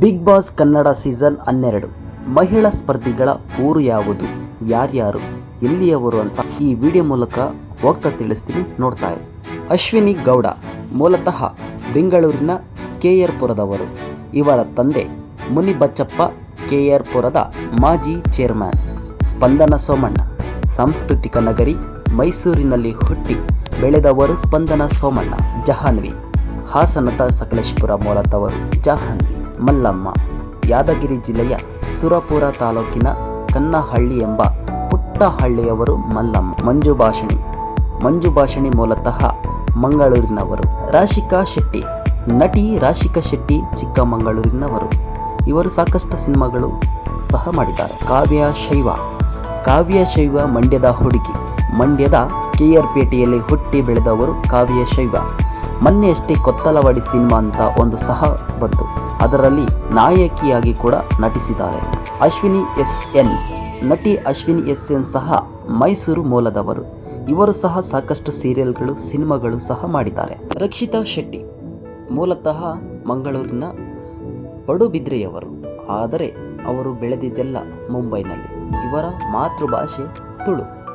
Big boss Kannada season ಹನ್ನೆರಡು. ಮಹಿಳಾ ಸ್ಪರ್ಧಿಗಳ ಊರು ಯಾವುದು? ಯಾರ್ಯಾರು? ಎಲ್ಲಿಯವರು ಅಂತ ಈ ವಿಡಿಯೋ ಮೂಲಕ ಹೋಗ್ತಾ ತಿಳಿಸ್ತೀನಿ ನೋಡ್ತಾ ಅಶ್ವಿನಿ ಗೌಡ, ಮೂಲತಃ ಬೆಂಗಳೂರಿನ ಕೆ ಆರ್ ಪುರದವರು ಇವರ ತಂದೆ ಮುನಿಬಚ್ಚಪ್ಪ ಕೆ ಆರ್ ಪುರದ ಮಾಜಿ ಚೇರ್ಮನ್ ಸ್ಪಂದನ ಸೋಮಣ್ಣ. ಸಾಂಸ್ಕೃತಿಕ ನಗರಿ ಮೈಸೂರಿನಲ್ಲಿ ಹುಟ್ಟಿ ಬೆಳೆದವರು ಸ್ಪಂದನ ಸೋಮಣ್ಣ, ಜಹಾನ್ವಿ. ಹಾಸನದ ಸಕಲೇಶ್ಪುರ ಮೂಲದವರು ಜಹಾನ್ವಿ. ಮಲ್ಲಮ್ಮ, ಯಾದಗಿರಿ ಜಿಲ್ಲೆಯ ಸುರಪುರ ತಾಲೂಕಿನ ಕನ್ನಹಳ್ಳಿ ಎಂಬ ಪುಟ್ಟ ಹಳ್ಳಿಯವರು ಮಲ್ಲಮ್ಮ ಮಂಜು ಭಾಷಣಿ ಮಂಜು ಭಾಷಣಿ ಮೂಲತಃ ಮಂಗಳೂರಿನವರು. ರಾಶಿಕಾ ಶೆಟ್ಟಿ, ನಟಿ ರಾಶಿಕಾ ಶೆಟ್ಟಿ ಚಿಕ್ಕಮಗಳೂರಿನವರು. ಇವರು ಸಾಕಷ್ಟು ಸಿನಿಮಾಗಳು ಸಹ ಮಾಡಿದ್ದಾರೆ. ಕಾವ್ಯ ಶೈವ. ಕಾವ್ಯ ಶೈವ ಮಂಡ್ಯದ ಹುಡುಗಿ. ಮಂಡ್ಯದ ಕೆ ಆರ್ ಪೇಟೆಯಲ್ಲಿ ಹುಟ್ಟಿ ಬೆಳೆದವರು ಕಾವ್ಯ ಶೈವ. ಮೊನ್ನೆಯಷ್ಟೇ ಕೊತ್ತಲವಾಡಿ ಸಿನಿಮಾ ಅಂತ ಒಂದು ಸಹ ಬಂತು. ಅದರಲ್ಲಿ ನಾಯಕಿಯಾಗಿ ಕೂಡ ನಟಿಸಿದ್ದಾರೆ. Ashwini S N. ನಟಿ ಅಶ್ವಿನಿ ಎಸ್ ಎನ್ ಸಹ ಮೈಸೂರು ಮೂಲದವರು. ಇವರು ಸಹ ಸಾಕಷ್ಟು ಸೀರಿಯಲ್ಗಳು, ಸಿನಿಮಾಗಳು ಸಹ ಮಾಡಿದ್ದಾರೆ. ರಕ್ಷಿತಾ ಶೆಟ್ಟಿ ಮೂಲತಃ ಮಂಗಳೂರಿನ ಪಡುಬಿದ್ರೆಯವರು. ಆದರೆ ಅವರು ಬೆಳೆದಿದ್ದೆಲ್ಲ ಮುಂಬೈನಲ್ಲಿ. ಇವರ ಮಾತೃಭಾಷೆ ತುಳು.